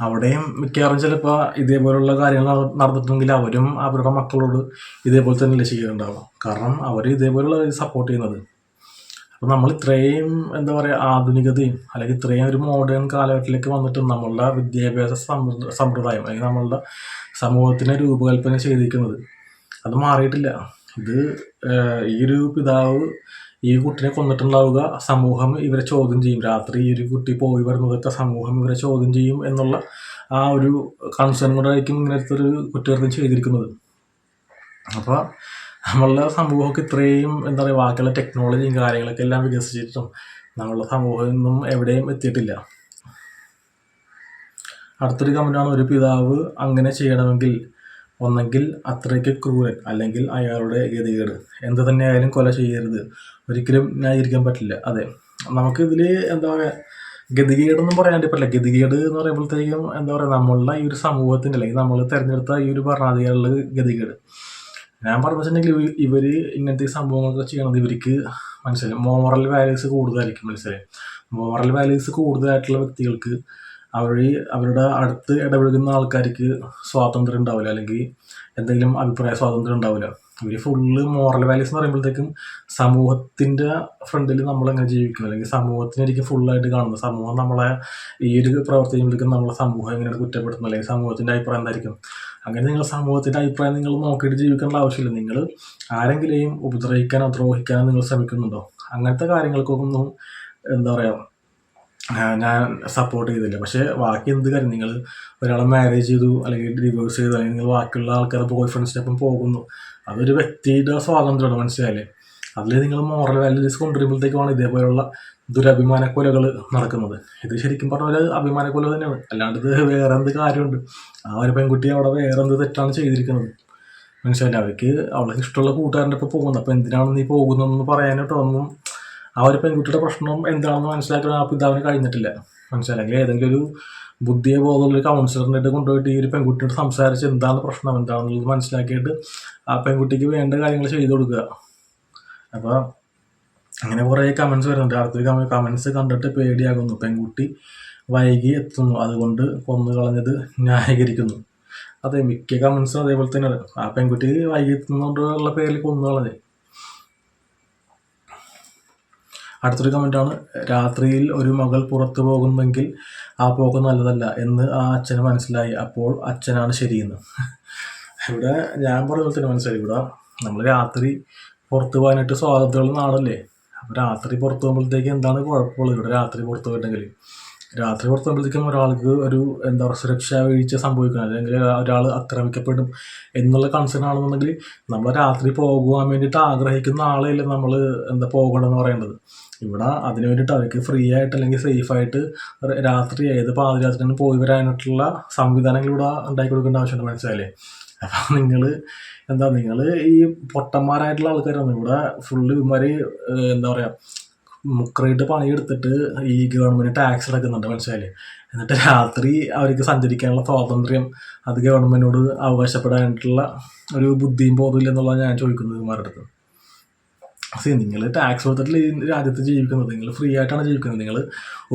അവിടെയും മിക്കവാറും ചിലപ്പോൾ ഇതേപോലുള്ള കാര്യങ്ങൾ നട- നടന്നിട്ടുണ്ടെങ്കിൽ അവരും അവരുടെ മക്കളോട് ഇതേപോലെ തന്നെ ലക്ഷിക്കുന്നുണ്ടാവും. കാരണം അവർ ഇതേപോലുള്ള സപ്പോർട്ട് ചെയ്യുന്നത്. അപ്പം നമ്മൾ ഇത്രയും എന്താ പറയുക ആധുനികതയും അല്ലെങ്കിൽ ഇത്രയും ഒരു മോഡേൺ കാലഘട്ടത്തിലേക്ക് വന്നിട്ട് നമ്മളുടെ വിദ്യാഭ്യാസ സമ്പ്ര- സമ്പ്രദായം അല്ലെങ്കിൽ നമ്മളുടെ സമൂഹത്തിനെ രൂപകൽപ്പന ചെയ്തിരിക്കുന്നത് അത് മാറിയിട്ടില്ല. ഇത് ഈ ഒരു പിതാവ് ഈ കുട്ടിനെ കൊന്നിട്ടുണ്ടാവുക സമൂഹം ഇവരെ ചോദ്യം ചെയ്യും. രാത്രി ഈ ഒരു കുട്ടി പോയി വരുന്നതൊക്കെ സമൂഹം ഇവരെ ചോദ്യം ചെയ്യും എന്നുള്ള ആ ഒരു കൺസേൺ കൊണ്ടായിരിക്കും ഇങ്ങനത്തെ ഒരു കുറ്റകൃത്യം ചെയ്തിരിക്കുന്നത്. അപ്പോൾ നമ്മളുടെ സമൂഹമൊക്കെ ഇത്രയും എന്താ പറയുക ബാക്കിയുള്ള ടെക്നോളജിയും കാര്യങ്ങളൊക്കെ എല്ലാം വികസിച്ചിട്ടും നമ്മളുടെ സമൂഹം ഒന്നും എവിടെയും എത്തിയിട്ടില്ല. അടുത്തൊരു കമന്റാണ് ഒരു പിതാവ് അങ്ങനെ ചെയ്യണമെങ്കിൽ ഒന്നെങ്കിൽ അത്രയ്ക്ക് ക്രൂരൻ അല്ലെങ്കിൽ അയാളുടെ ഗതികേട്. എന്ത് തന്നെയായാലും കൊല ചെയ്യരുത്. ഒരിക്കലും ന്യായീകരിക്കാൻ പറ്റില്ല. അതെ. നമുക്കിതിൽ എന്താ പറയുക ഗതികേടൊന്നും പറയാൻ പറ്റില്ല. ഗതികേട് എന്ന് പറയുമ്പോഴത്തേക്കും എന്താ പറയുക നമ്മളുടെ ഈ ഒരു സമൂഹത്തിന്റെ അല്ലെങ്കിൽ നമ്മൾ തിരഞ്ഞെടുത്ത ഈ ഒരു ഭരണാധികാരികളുടെ ഗതികേട്. ഞാൻ പറഞ്ഞു വെച്ചിട്ടുണ്ടെങ്കിൽ ഇവർ ഇങ്ങനത്തെ സംഭവങ്ങളൊക്കെ ചെയ്യണത് ഇവർക്ക് മനസ്സിലായി. മോറൽ വാല്യൂസ് കൂടുതലായിരിക്കും മനസ്സിലായി. മോറൽ വാല്യൂസ് കൂടുതലായിട്ടുള്ള വ്യക്തികൾക്ക് അവർ അവരുടെ അടുത്ത് ഇടപഴകുന്ന ആൾക്കാർക്ക് സ്വാതന്ത്ര്യം ഉണ്ടാവില്ല അല്ലെങ്കിൽ എന്തെങ്കിലും അഭിപ്രായ സ്വാതന്ത്ര്യം ഉണ്ടാവില്ല. ഇവർ ഫുള്ള് മോറൽ വാല്യൂസ് എന്ന് പറയുമ്പോഴത്തേക്കും സമൂഹത്തിന്റെ ഫ്രണ്ടിൽ നമ്മളെങ്ങനെ ജീവിക്കുന്നു അല്ലെങ്കിൽ സമൂഹത്തിനായിരിക്കും ഫുള്ളായിട്ട് കാണുന്നത്. സമൂഹം നമ്മളെ ഈ ഒരു പ്രവർത്തി നമ്മളെ സമൂഹം എങ്ങനെയാണ് കുറ്റപ്പെടുത്തുന്നത്? അല്ലെങ്കിൽ സമൂഹത്തിന്റെ അഭിപ്രായം എന്തായിരിക്കും? അങ്ങനെ നിങ്ങൾ സമൂഹത്തിന്റെ അഭിപ്രായം നിങ്ങൾ നോക്കിയിട്ട് ജീവിക്കേണ്ട ആവശ്യമില്ല. നിങ്ങൾ ആരെങ്കിലെയും ഉപദ്രവിക്കാനോ ദ്രോഹിക്കാനോ നിങ്ങൾ ശ്രമിക്കുന്നുണ്ടോ? അങ്ങനത്തെ കാര്യങ്ങൾക്കൊന്നും എന്താ പറയുക ഞാൻ സപ്പോർട്ട് ചെയ്തില്ല. പക്ഷേ ബാക്കി എന്ത് കാര്യം? നിങ്ങൾ ഒരാളെ മാരേജ് ചെയ്തു അല്ലെങ്കിൽ ഡിവോഴ്സ് ചെയ്തു അല്ലെങ്കിൽ നിങ്ങൾ ബാക്കിയുള്ള ആൾക്കാരുടെ ബോയ് ഫ്രണ്ട്സിനൊപ്പം പോകുന്നു. അതൊരു വ്യക്തിയുടെ സ്വാതന്ത്ര്യമാണ് മനസ്സിലായില്ലേ? അതിൽ നിങ്ങൾ മോറൽ വാല്യൂസ് കൊണ്ടുവരുമ്പോഴത്തേക്കുമാണ് ഇതേപോലെയുള്ള ദുരഭിമാന കൊലകൾ നടക്കുന്നത്. ഇത് ശരിക്കും പറഞ്ഞാൽ ഒരു അഭിമാന കൊല തന്നെയാണ്. അല്ലാണ്ട് ഇത് വേറെ എന്ത് കാര്യമുണ്ട്? ആ ഒരു പെൺകുട്ടി അവിടെ വേറെ എന്ത് തെറ്റാണ് ചെയ്തിരിക്കുന്നത്? മനസ്സിലായില്ല? അവർക്ക് അവൾക്ക് ഇഷ്ടമുള്ള കൂട്ടുകാരന്റെ ഒപ്പം പോകുന്നത് അപ്പോൾ എന്തിനാണ് നീ പോകുന്നതെന്ന് പറയാനായിട്ട് ഒന്നും ആ ഒരു പെൺകുട്ടിയുടെ പ്രശ്നം എന്താണെന്ന് മനസ്സിലാക്കാൻ ആ പിതാവിന് കഴിഞ്ഞിട്ടില്ല. മനസ്സിലായില്ലെങ്കിൽ ഏതെങ്കിലും ഒരു ബുദ്ധിയെ ബോധമുള്ള ഒരു കൗൺസിലറിന്റെ അടുത്ത് കൊണ്ടുപോയിട്ട് ഈ ഒരു പെൺകുട്ടിയോട് സംസാരിച്ച് എന്താണ് പ്രശ്നം എന്താണെന്നുള്ളത് മനസ്സിലാക്കിയിട്ട് ആ പെൺകുട്ടിക്ക് വേണ്ട കാര്യങ്ങൾ ചെയ്തു കൊടുക്കുക. അപ്പോൾ അങ്ങനെ കുറേ കമൻസ് വരുന്നുണ്ട്. അടുത്തൊരു കമ കമൻസ് കണ്ടിട്ട് പേടിയാകുന്നു. പെൺകുട്ടി വൈകി എത്തുന്നു. അതുകൊണ്ട് കൊന്നു കളഞ്ഞത് ന്യായീകരിക്കുന്നു. അതെ മിക്ക കമൻസും അതേപോലെ തന്നെയാണ്. ആ പെൺകുട്ടി വൈകി എത്തുന്നതുകൊണ്ടുള്ള പേരിൽ കൊന്നു കളഞ്ഞത് അടുത്തൊരു കമന്റാണ് രാത്രിയിൽ ഒരു മകൾ പുറത്തു പോകുന്നെങ്കിൽ ആ പോക്ക് നല്ലതല്ല എന്ന് ആ അച്ഛന് മനസ്സിലായി. അപ്പോൾ അച്ഛനാണ് ശരിയെന്ന്. ഇവിടെ ഞാൻ പറഞ്ഞ പോലെ തന്നെ മനസ്സിലായി. ഇവിടെ നമ്മൾ രാത്രി പുറത്ത് പോകാനായിട്ട് സ്വാതന്ത്ര്യമുള്ള നാടല്ലേ? അപ്പോൾ രാത്രി പുറത്ത് പോകുമ്പോഴത്തേക്ക് എന്താണ് കുഴപ്പമുള്ളത്? ഇവിടെ രാത്രി പുറത്ത് പോയിട്ടുണ്ടെങ്കിൽ. രാത്രി പുറത്ത് പോകുമ്പോഴത്തേക്കും ഒരാൾക്ക് ഒരു എന്താ പറയുക സുരക്ഷാ വീഴ്ച സംഭവിക്കണം. അല്ലെങ്കിൽ ഒരാൾ ആക്രമിക്കപ്പെടും എന്നുള്ള കൺസേൺ ആണെന്നുണ്ടെങ്കിൽ നമ്മൾ രാത്രി പോകുവാൻ വേണ്ടിയിട്ട് ആഗ്രഹിക്കുന്ന ആളെയല്ലേ നമ്മൾ എന്താ പോകണമെന്ന് പറയേണ്ടത്. ഇവിടെ അതിന് വേണ്ടിയിട്ട് അവർക്ക് ഫ്രീ ആയിട്ട് അല്ലെങ്കിൽ സേഫ് ആയിട്ട് ര- രാത്രി ഏത് പാതിരാത്രി പോയി വരാനായിട്ടുള്ള സംവിധാനങ്ങൾ ഇവിടെ ഉണ്ടാക്കി കൊടുക്കേണ്ട ആവശ്യമുണ്ട് മനസ്സിലായില്ലേ? അപ്പം നിങ്ങൾ എന്താ നിങ്ങൾ ഈ പൊട്ടന്മാരായിട്ടുള്ള ആൾക്കാരാണ്. ഇവിടെ ഫുള്ള് ഇവന്മാർ എന്താ പറയുക മുക്രയിട്ട് പണിയെടുത്തിട്ട് ഈ ഗവൺമെന്റ് ടാക്സ് അടക്കുന്നുണ്ട് മനസ്സിലായില്ലേ? എന്നിട്ട് രാത്രി അവർക്ക് സഞ്ചരിക്കാനുള്ള സ്വാതന്ത്ര്യം അത് ഗവൺമെന്റിനോട് അവകാശപ്പെടാനായിട്ടുള്ള ഒരു ബുദ്ധിയും ബോധമില്ല എന്നുള്ളതാണ് ഞാൻ ചോദിക്കുന്നത് ഇവന്മാരുടെ അടുത്ത്. സി നിങ്ങൾ ടാക്സ് കൊടുത്തിട്ടില്ല ഈ രാജ്യത്ത് ജീവിക്കുന്നത് നിങ്ങൾ ഫ്രീ ആയിട്ടാണ് ജീവിക്കുന്നത്. നിങ്ങൾ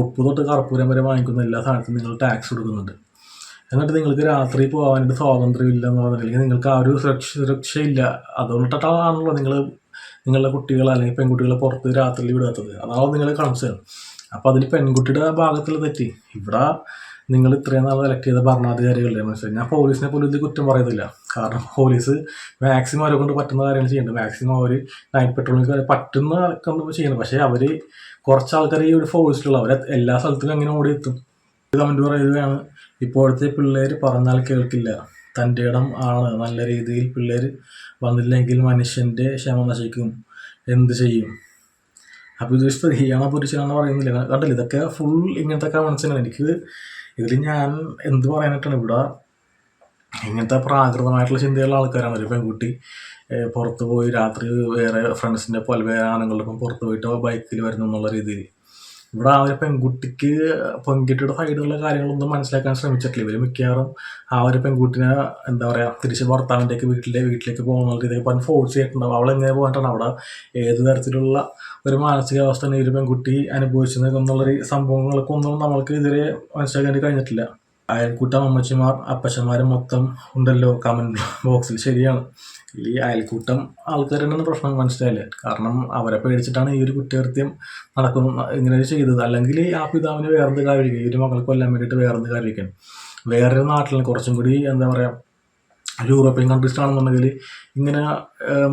ഉപ്പ് തൊട്ട് കർപ്പൂരം വരെ വാങ്ങിക്കുന്ന എല്ലാ സാധനത്തിനും നിങ്ങൾ ടാക്സ് കൊടുക്കുന്നുണ്ട്. എന്നിട്ട് നിങ്ങൾക്ക് രാത്രി പോകാനായിട്ട് സ്വാതന്ത്ര്യം ഇല്ല എന്ന് പറഞ്ഞില്ലെങ്കിൽ നിങ്ങൾക്ക് ആ ഒരു സുരക്ഷ സുരക്ഷയില്ല. അതുകൊണ്ടിട്ടാണല്ലോ നിങ്ങൾ നിങ്ങളുടെ കുട്ടികളെ അല്ലെങ്കിൽ പെൺകുട്ടികളെ പുറത്ത് രാത്രിയിൽ വിടാത്തത്. അതാണ് നിങ്ങളുടെ കൺസേൺ അപ്പോൾ അതിൽ പെൺകുട്ടിയുടെ ഭാഗത്തിൽ തെറ്റി. ഇവിടെ നിങ്ങൾ ഇത്രയും നാൾ സെലക്ട് ചെയ്ത ഭരണാധികാരികളല്ലേ മനസ്സിലായി. ഞാൻ പോലീസിനെ പോലും ഇതിൽ കുറ്റം പറയുന്നില്ല. കാരണം പോലീസ് മാക്സിമം അവരെ കൊണ്ട് പറ്റുന്ന കാര്യങ്ങൾ ചെയ്യുന്നുണ്ട്. മാക്സിമം അവർ നൈറ്റ് പെട്രോളിംഗ് പറ്റുന്ന കൊണ്ട് ചെയ്യുന്നത് പക്ഷേ അവർ കുറച്ച് ആൾക്കാർ ഈ ഒരു ഫോഴ്സിലുള്ള അവർ എല്ലാ സ്ഥലത്തും എങ്ങനെ ഓടി എത്തും? കമന്റ് പറയുകയാണ് ഇപ്പോഴത്തെ പിള്ളേർ പറഞ്ഞാൽ കേൾക്കില്ല. തന്റെ ഇടം ആണ്. നല്ല രീതിയിൽ പിള്ളേർ വന്നില്ലെങ്കിൽ മനുഷ്യന്റെ ക്ഷമ നശിക്കും. എന്ത് ചെയ്യും? അപ്പോൾ ഇത് സ്ത്രീയാണോ പുരുഷനാണോ പറയുന്നില്ല. കണ്ടില്ല? ഇതൊക്കെ ഫുൾ ഇങ്ങനത്തെ കമൻസ് ആണ് എനിക്ക് ഇതിൽ ഞാൻ എന്ത് പറയാനായിട്ടാണ് ഇവിടെ ഇങ്ങനത്തെ പ്രാകൃതമായിട്ടുള്ള ചിന്തയുള്ള ആൾക്കാരാണ്. ഒരു പെൺകുട്ടി പുറത്ത് പോയി രാത്രി വേറെ ഫ്രണ്ട്സിന്റെ പോലെ വേറെ ആണുങ്ങളുടെ ഒപ്പം പുറത്ത് പോയിട്ട് ബൈക്കിൽ വരുന്നു എന്നുള്ള രീതിയിൽ ഇവിടെ ആ ഒരു പെൺകുട്ടിക്ക് പെൺകുട്ടിയുടെ സൈഡിലുള്ള കാര്യങ്ങളൊന്നും മനസ്സിലാക്കാൻ ശ്രമിച്ചിട്ടില്ല. ഇവർ മിക്കവാറും ആ ഒരു പെൺകുട്ടിനെ എന്താ പറയുക തിരിച്ച് ഭർത്താവിന്റെയൊക്കെ വീട്ടിലെ വീട്ടിലേക്ക് പോകുന്ന രീതിയിൽ പറഞ്ഞ് ഫോഴ്സ് ചെയ്തിട്ടുണ്ടാവും. അവൾ എങ്ങനെ പോകാനാണ് അവിടെ ഏത് തരത്തിലുള്ള ഒരു മാനസികാവസ്ഥ ഈ ഒരു പെൺകുട്ടി അനുഭവിച്ചത് എന്നുള്ളൊരു സംഭവങ്ങൾക്കൊന്നും നമ്മൾക്ക് ഇതുവരെ മനസ്സിലാക്കാൻ കഴിഞ്ഞിട്ടില്ല. അയൽക്കൂട്ടം അമ്മച്ചിമാർ അപ്പച്ചന്മാരും മൊത്തം ഉണ്ടല്ലോ കമന്റ് ബോക്സിൽ ശരിയാണ്. ഈ അയൽക്കൂട്ടം ആൾക്കാരുണ്ടെന്ന് പ്രശ്നം മനസ്സിലായില്ല? കാരണം അവരെ പേടിച്ചിട്ടാണ് ഈ ഒരു കുറ്റകൃത്യം നടക്കുന്ന ഇങ്ങനെ ചെയ്തത്. അല്ലെങ്കിൽ ആ പിതാവിന് വേറെന്ത് കാര്യം ഈ ഒരു മകളെ കൊല്ലാൻ വേണ്ടിയിട്ട് വേറെന്ത് കാര്യം വേറൊരു നാട്ടിൽ കുറച്ചും കൂടി എന്താ പറയുക യൂറോപ്യൻ കൺട്രീസ് ആണെന്നുണ്ടെങ്കിൽ ഇങ്ങനെ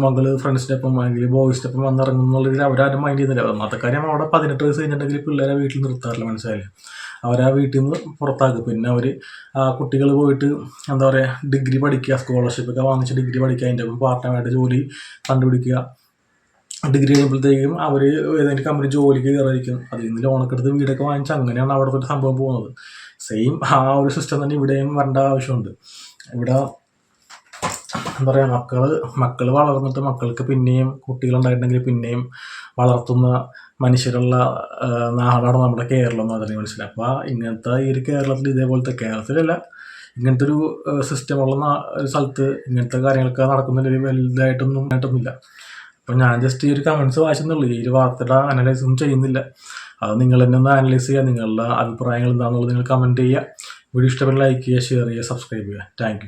മകൾ ഫ്രണ്ട്സിന്റെ ഒപ്പം അല്ലെങ്കിൽ ബോയ്സിന്റെ ഒപ്പം വന്നിറങ്ങുന്നുള്ളതിൽ അവരാരും മൈൻഡ് ചെയ്യുന്നില്ല. ഒന്നാമത്തെ കാര്യം അവിടെ പതിനെട്ട് വയസ്സ് കഴിഞ്ഞിട്ടുണ്ടെങ്കിൽ പിള്ളേരെ വീട്ടിൽ നിർത്താറില്ല. മനസ്സിലായില്ലേ? അവരാ വീട്ടിൽ നിന്ന് പുറത്താക്കും. പിന്നെ അവർ കുട്ടികൾ പോയിട്ട് എന്താ പറയുക ഡിഗ്രി പഠിക്കുക സ്കോളർഷിപ്പ് ഒക്കെ വാങ്ങിച്ച് ഡിഗ്രി പഠിക്കുക അതിന്റെ ഒപ്പം പാർട്ട് ടൈമായിട്ട് ജോലി കണ്ടുപിടിക്കുക. ഡിഗ്രി കഴിയുമ്പോഴത്തേക്കും അവർ ഏതെങ്കിലും കമ്പനി ജോലിക്ക് കയറിയിരിക്കും. അതിൽ നിന്ന് ലോണൊക്കെ എടുത്ത് വീടൊക്കെ വാങ്ങിച്ച് അങ്ങനെയാണ് അവിടുത്തെ ഒരു സംഭവം പോകുന്നത്. സെയിം ആ ഒരു സിസ്റ്റം തന്നെ ഇവിടെയും വരേണ്ട ആവശ്യമുണ്ട്. ഇവിടെ എന്താ പറയുക മക്കൾ മക്കൾ വളർന്നിട്ട് മക്കൾക്ക് പിന്നെയും കുട്ടികളുണ്ടായിട്ടുണ്ടെങ്കിൽ പിന്നെയും വളർത്തുന്ന മനുഷ്യരുള്ള നാടാണ് നമ്മുടെ കേരളം എന്ന് പറഞ്ഞാൽ മനസ്സിലായി അപ്പോൾ ഇങ്ങനത്തെ ഈ ഒരു കേരളത്തിൽ ഇതേപോലത്തെ കേരളത്തിലല്ല ഇങ്ങനത്തെ ഒരു സിസ്റ്റം ഉള്ള ഒരു സ്ഥലത്ത് ഇങ്ങനത്തെ കാര്യങ്ങളൊക്കെ നടക്കുന്നതിൽ വലുതായിട്ടൊന്നും ആയിട്ടൊന്നുമില്ല. അപ്പം ഞാൻ ജസ്റ്റ് ഈ ഒരു കമൻസ് വായിച്ചെന്നുള്ളൂ. ഈ ഒരു വാർത്തയുടെ അനലൈസ് ഒന്നും ചെയ്യുന്നില്ല. അത് നിങ്ങൾ തന്നെ ഒന്ന് അനലൈസ് ചെയ്യുക. നിങ്ങളുടെ അഭിപ്രായങ്ങൾ എന്താണെന്നുള്ളത് നിങ്ങൾ കമന്റ് ചെയ്യുക. വീഡിയോ ഇഷ്ടപ്പെട്ട ലൈക്ക് ചെയ്യുക ഷെയർ ചെയ്യുക സബ്സ്ക്രൈബ് ചെയ്യുക. താങ്ക്